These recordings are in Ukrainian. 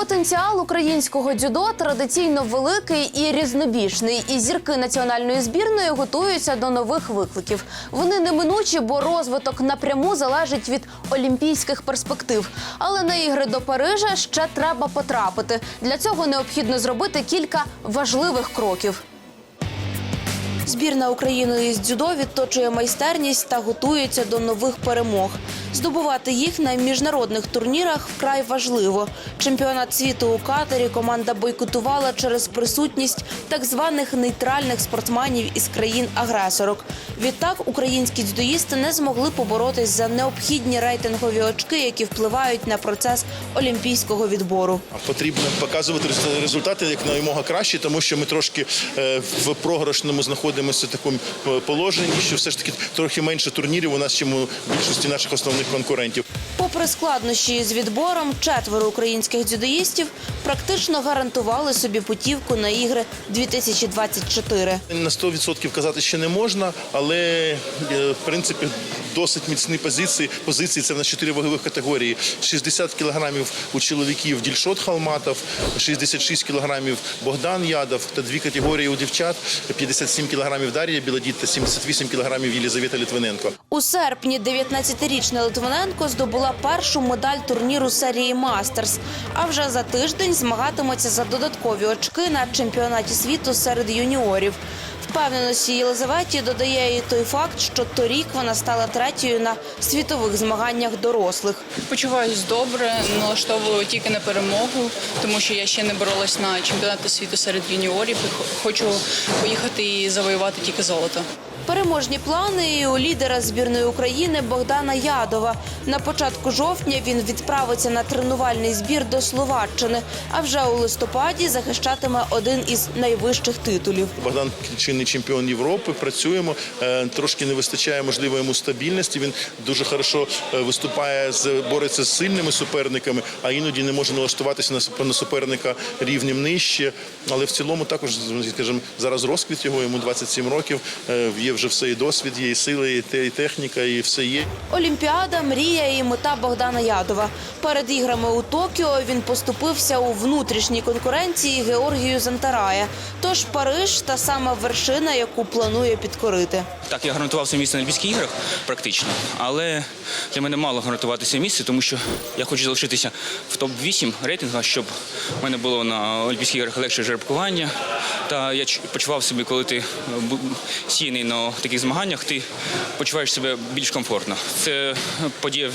Потенціал українського дзюдо традиційно великий і різнобічний. І зірки національної збірної готуються до нових викликів. Вони неминучі, бо розвиток напряму залежить від олімпійських перспектив. Але на ігри до Парижа ще треба потрапити. Для цього необхідно зробити кілька важливих кроків. Збірна України із дзюдо відточує майстерність та готується до нових перемог. Здобувати їх на міжнародних турнірах вкрай важливо. Чемпіонат світу у Катері команда бойкотувала через присутність так званих нейтральних спортсменів із країн-агресорок. Відтак українські дзюдоїсти не змогли поборотись за необхідні рейтингові очки, які впливають на процес олімпійського відбору. Потрібно показувати результати як наймога краще, тому що ми трошки е, в програшному знаходимося в такому е, положенні, що все ж таки трохи менше турнірів у нас, чим у більшості наших основних конкурентів. Попри складнощі з відбором, четверо українських дзюдоїстів практично гарантували собі путівку на ігри 2024. На 100% казати ще не можна, але е, в принципі досить міцні позиції. Позиції це в нас чотири вагових категорії: 60 кілограмів у чоловіків Дільшот Халматов, 66 кілограмів Богдан Ядов та дві категорії у дівчат: 57 кілограмів Дар'я Білодід та 78 кілограмів Єлізавета Литвиненко. У серпні 19-річна Литвиненко здобула першу медаль турніру серії Мастерс. А вже за тиждень змагатиметься за додаткові очки на чемпіонаті світу серед юніорів. Впевненості Єлизаветі додає і той факт, що торік вона стала третьою на світових змаганнях дорослих. Почуваюсь добре, налаштовую тільки на перемогу, тому що я ще не боролась на чемпіонати світу серед юніорів. Хочу поїхати і завоювати тільки золото. Переможні плани у лідера збірної України Богдана Ядова. На початку жовтня він відправиться на тренувальний збір до Словаччини, а вже у листопаді захищатиме один із найвищих титулів. Богдан чинний чемпіон Європи. Працюємо Е, трошки не вистачає можливо йому стабільності. Він дуже хорошо е, виступає з бореться з сильними суперниками, а іноді не може налаштуватися на суперника рівнем нижче. Але в цілому також скажімо, зараз розквіт його, йому 27 років. е, Є вже все і досвід, є і сили, і техніка, і все є. Олімпіада, мрія і мета Богдана Ядова. Перед іграми у Токіо він поступився у внутрішній конкуренції Георгію Зантарая. Тож Париж та сама вершина, яку планує підкорити. Так, я гарантував своє місце на Олімпійських іграх практично, але для мене мало гарантуватися місце, тому що я хочу залишитися в топ-8 рейтингу, щоб в мене було на Олімпійських іграх легше жеребкування. Та я почував себе, коли ти е, сіяний на таких змаганнях, ти почуваєш себе більш комфортно. Це подія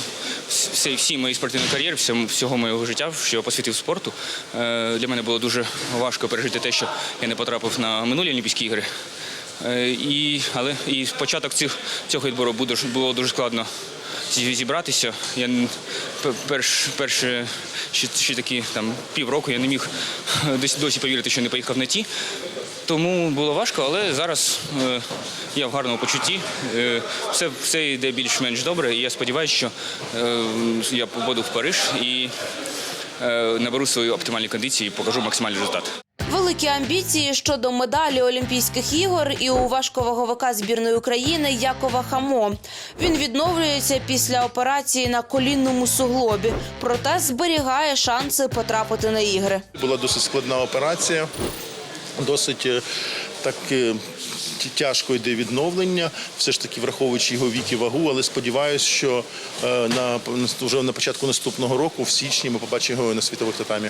всій моєї спортивної кар'єри, всього моєго життя, що я посвятив спорту. Е, Для мене було дуже важко пережити те, що я не потрапив на минулі Олімпійські ігри. Е, І, але і початок цих, цього відбору буде, було дуже складно зібратися. Я перш, перше ще, ще такі там півроку я не міг досі, досі повірити, що не поїхав на ті. Тому було важко, але зараз е, я в гарному почутті. Е, все, все йде більш-менш добре. І я сподіваюся, що е, я побуду в Париж і е, наберу свої оптимальні кондиції і покажу максимальний результат. Великі амбіції щодо медалі Олімпійських ігор і у важковаговика збірної України Якова Хамо. Він відновлюється після операції на колінному суглобі, проте зберігає шанси потрапити на ігри. Була досить складна операція, досить е, так е, тяжко йде відновлення, все ж таки враховуючи його вік і вагу, але сподіваюся, що е, на вже на початку наступного року, в січні, ми побачимо його на світових татамі.